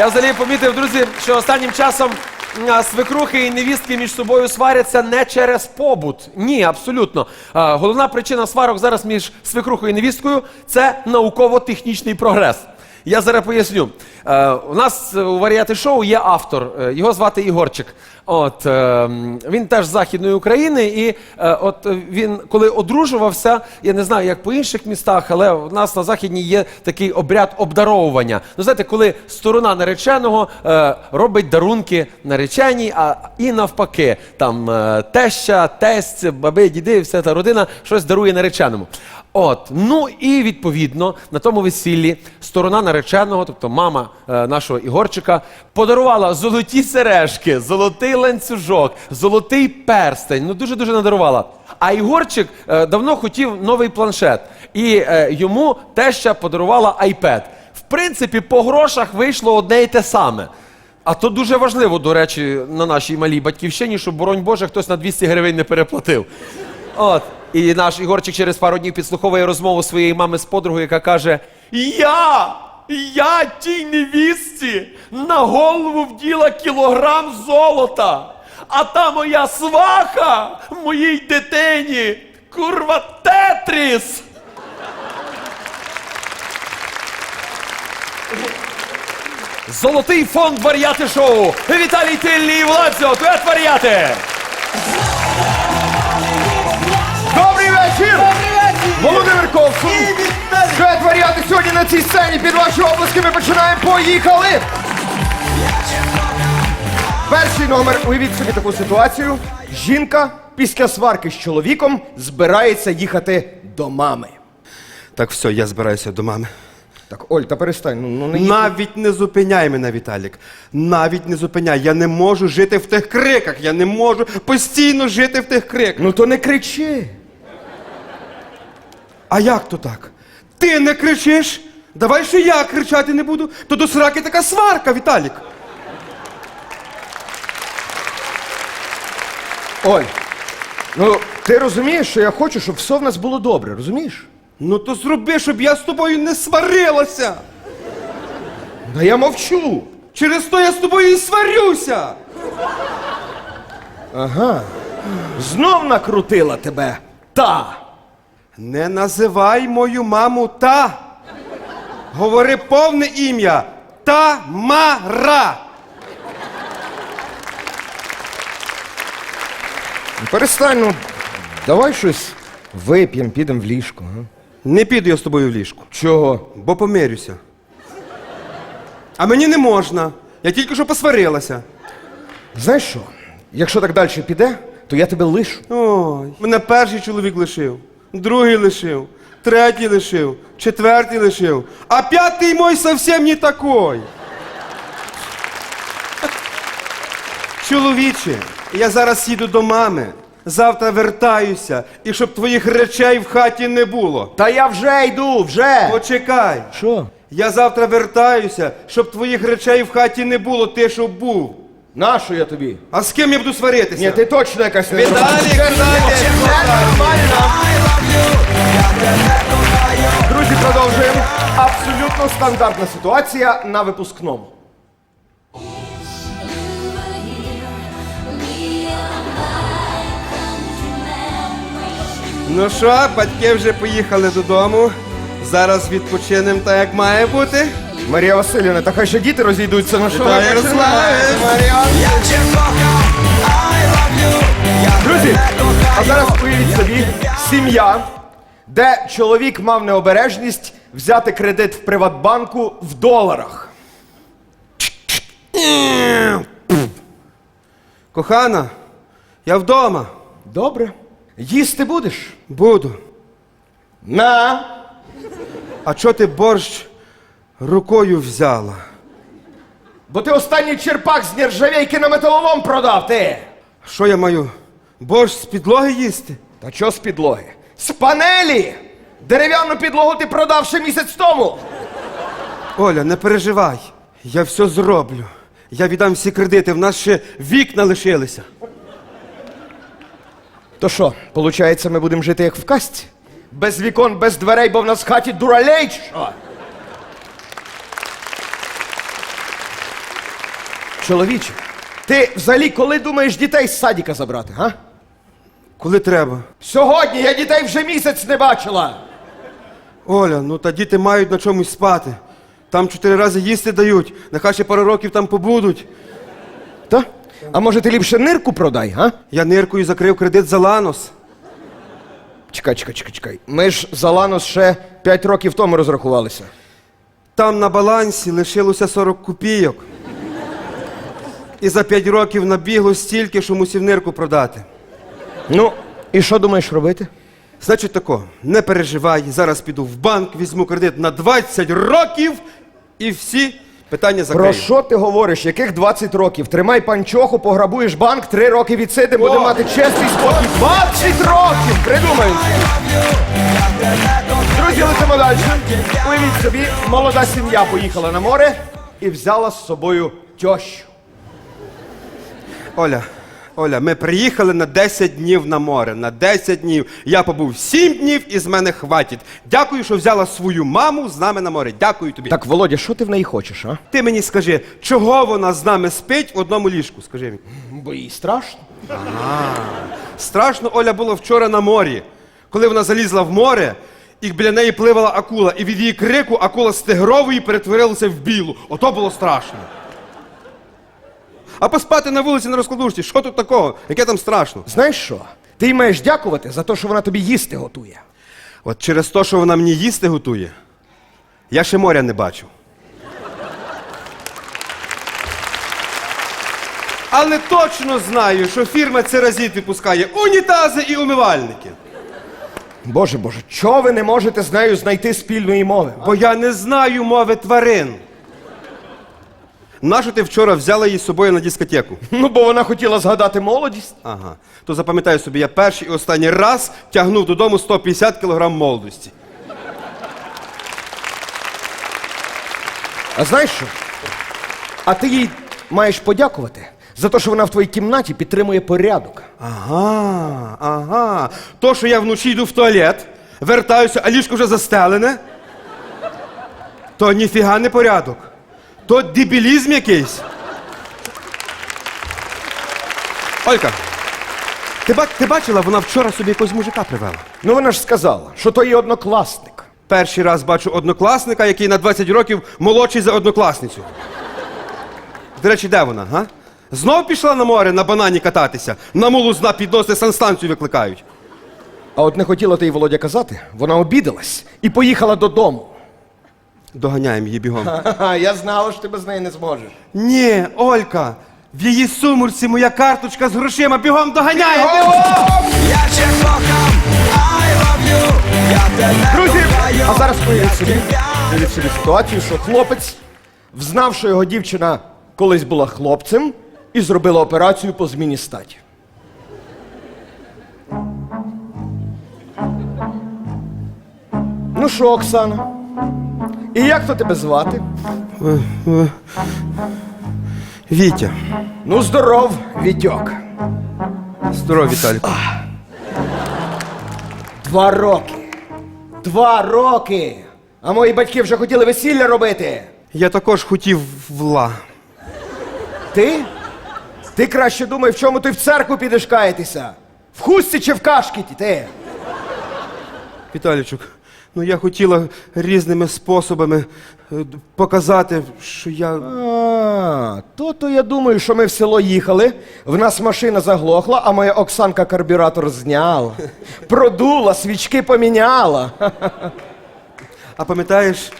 Я взагалі помітив, друзі, що останнім часом свекрухи і невістки між собою сваряться не через побут. Ні, абсолютно. Головна причина сварок зараз між свекрухою і невісткою це науково-технічний прогрес. Я зараз поясню. Е, у нас е, у варіаті шоу є автор. е, Його звати Ігорчик. От він теж з західної України, і от він, коли одружувався, я не знаю, як по інших містах, але у нас на західній є такий обряд обдаровування. Ну, знаєте, коли сторона нареченого робить дарунки нареченій, а і навпаки, там теща, тесть, баби, діди, вся та родина щось дарує нареченому. От, ну і відповідно на тому весіллі сторона нареченого, тобто мама нашого Ігорчика, подарувала золоті сережки, золотий ланцюжок, золотий перстень. Ну дуже дуже надарувала. А Ігорчик е, давно хотів новий планшет, і е, йому теща подарувала iPad. В принципі, по грошах вийшло одне й те саме. А то дуже важливо, до речі, на нашій малій батьківщині, щоб, боронь Боже, хтось на 200 гривень не переплатив. От. І наш Ігорчик через пару днів підслуховує розмову своєї мами з подругою, яка каже: Я, я тій невістці на голову вділа кілограм золота, а та моя сваха моїй дитині, курва Тетріс. Золотий фонд варіати шоу. Віталій Тильний і Владзо, дует варіати. Цій сцені під ваші обласки ми починаємо. Поїхали! Перший номер. Уявіть собі таку ситуацію. Жінка після сварки з чоловіком збирається їхати до мами. Так, все, я збираюся до мами. Так, Оль, та перестань, ну, ну не їдь. Навіть не зупиняй мене, Віталік. Навіть не зупиняй. Я не можу жити в тих криках. Я не можу постійно жити в тих криках. Ну то не кричи. А як то так? Ти не кричиш? Давай ще я кричати не буду. То до сраки така сварка, Віталік. Оль, ну ти розумієш, що я хочу, щоб все в нас було добре, розумієш? Ну то зроби, щоб я з тобою не сварилася. Да я мовчу. Через то я з тобою і сварюся. Ага. Знов накрутила тебе. Та. Не називай мою маму та. Говори повне ім'я. Тамара. Перестань, ну, давай щось вип'ємо, підемо в ліжко. А? Не піду я з тобою в ліжку, Чого? бо помирюся. А мені не можна. Я тільки що посварилася. Знаєш що? Якщо так далі піде, то я тебе лишу. Ой, мене перший чоловік лишив, другий лишив, третій лишив, четвертий лишив, а п'ятий мой совсем не такой. Чоловіче, я зараз їду до мами, завтра вертаюся, і щоб твоїх речей в хаті не було. Та я вже йду, вже. Почекай. Що? Я завтра вертаюся, щоб твоїх речей в хаті не було, ти щоб був. Нащо я тобі? А з ким я буду сваритися? Ні, ти точно якась не Віталік, Друзі, Абсолютно стандартна ситуація на випускному. Ну що, батьки вже поїхали додому. Зараз відпочинемо так, як має бути. Марія Васильівна, та хай ще діти розійдуться на що. Вітаю, ви починаєте, Марія? Друзі, а зараз уявіть собі сім'я, де чоловік мав необережність взяти кредит в Приватбанку в доларах. Кохана, я вдома. Добре. Їсти будеш? Буду. На. А чого ти борщ рукою взяла? Бо ти останній черпак з нержавейки на металолом продав ти. Що я маю? Борщ з підлоги їсти? Та чого з підлоги? З панелі! Дерев'яну підлогу ти продав ще місяць тому. Оля, не переживай. Я все зроблю. Я віддам всі кредити, в нас ще вікна лишилися. То що, виходить, ми будемо жити як в касті? Без вікон, без дверей, бо в нас в хаті дуралей, чи що? Чоловіче, ти взагалі коли думаєш дітей з садіка забрати, га? Коли треба. Сьогодні я дітей вже місяць не бачила. Оля, ну та діти мають на чомусь спати. Там чотири рази їсти дають, нехай ще пару років там побудуть. Та? А може ти ліпше нирку продай, га? Я ниркою закрив кредит за Ланос. Чекай, чекай, чекай, чекай. Ми ж за Ланос ще 5 років тому розрахувалися. Там на балансі лишилося 40 копійок. І за 5 років набігло стільки, що мусив нирку продати. Ну, і що думаєш робити? Значить тако, не переживай, зараз піду в банк, візьму кредит на 20 років і всі питання закрию. Про що ти говориш? Яких 20 років? Тримай панчоху, пограбуєш банк, 3 роки відсидимо, будемо мати чесний спокій. 20 років! Придумаємо. Друзі, летимо далі. Уявіть собі, молода сім'я поїхала на море і взяла з собою тьощу. Оля, Оля, ми приїхали на 10 днів на море. На 10 днів. Я побув 7 днів і з мене хватить. Дякую, що взяла свою маму з нами на море. Дякую тобі. Так, Володя, що ти в неї хочеш, а? Ти мені скажи, чого вона з нами спить в одному ліжку? Скажи мені. Бо їй страшно. Страшно Оля було вчора на морі, коли вона залізла в море, і біля неї пливала акула, і від її крику акула з тигрової перетворилася в білу. Ото було страшно. А поспати на вулиці на розкладушці, що тут такого? Яке там страшно? Знаєш що? Ти їй маєш дякувати за те, що вона тобі їсти готує. От через те, що вона мені їсти готує, я ще моря не бачу. Але точно знаю, що фірма Церазіт випускає унітази і умивальники. Боже Боже, чого ви не можете з нею знайти спільної мови? Бо я не знаю мови тварин. Нащо ти вчора взяла її з собою на дискотеку? Ну, бо вона хотіла згадати молодість. Ага. То запам'ятай собі, я перший і останній раз тягнув додому 150 кг молодості. А знаєш що? А ти їй маєш подякувати за те, що вона в твоїй кімнаті підтримує порядок. Ага, ага. То, що я вночі йду в туалет, вертаюся, а ліжко вже застелене, то ніфіга не порядок. То дебілізм якийсь. Олька, ти, ба- ти бачила, вона вчора собі якогось мужика привела. Ну вона ж сказала, що то її однокласник. Перший раз бачу однокласника, який на 20 років молодший за однокласницю. До речі, де вона, га? Знов пішла на море на банані кататися, на мулу зна підноси санстанцію викликають. А от не хотіла ти їй Володя казати, вона обідалась і поїхала додому. Доганяємо її бігом. Ха-ха, я знала, що ти без неї не зможеш. Ні, Олька, в її сумурці моя карточка з грошима бігом доганяємо. Я cię kocham, I love you Я тебе Друзі, кохаю, а зараз я уявіть собі, уявіть собі ситуацію, що хлопець взнав, що його дівчина колись була хлопцем і зробила операцію по зміні статі. Ну що, Оксана? І як то тебе звати? Вітя, Ну, здоров, Вітьок. здоров, Віталік. Два роки. Два роки. А мої батьки вже хотіли весілля робити. Я також хотів вла. Ти? Ти краще думай, в чому ти в церкву підеш каятися? В хустці чи в кашкеті, ти? Віталічок, ну я хотіла різними способами е, показати, що я. А, то-то я думаю, що ми в село їхали, в нас машина заглохла, а моя Оксанка карбюратор зняла. Продула, свічки поміняла. А пам'ятаєш?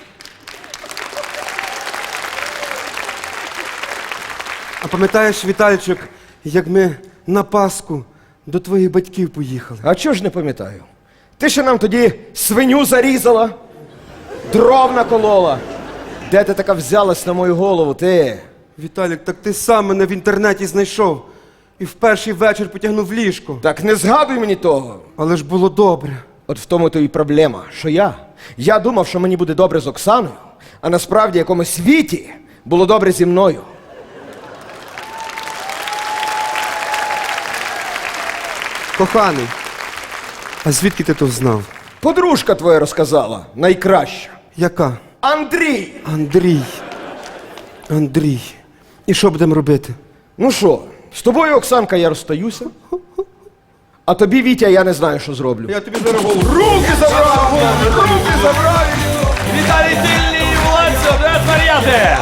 А пам'ятаєш, Віталічок, як ми на Пасху до твоїх батьків поїхали? А чого ж не пам'ятаю? Ти ще нам тоді свиню зарізала, дров наколола. Де ти така взялась на мою голову, ти? Віталік, так ти сам мене в інтернеті знайшов і в перший вечір потягнув в ліжко. Так не згадуй мені того. Але ж було добре. От в тому то і проблема, що я. Я думав, що мені буде добре з Оксаною, а насправді в якомусь світі було добре зі мною. Коханий, а звідки ти то знав? Подружка твоя розказала, найкраща. Яка? Андрій! Андрій. Андрій. І що будемо робити? Ну що, з тобою, Оксанка, я розстаюся. А тобі, Вітя, я не знаю, що зроблю. Я тобі зараз. Руки забрав! Руки забрав! Віталій Тильний і Влад Сьогодні варіати!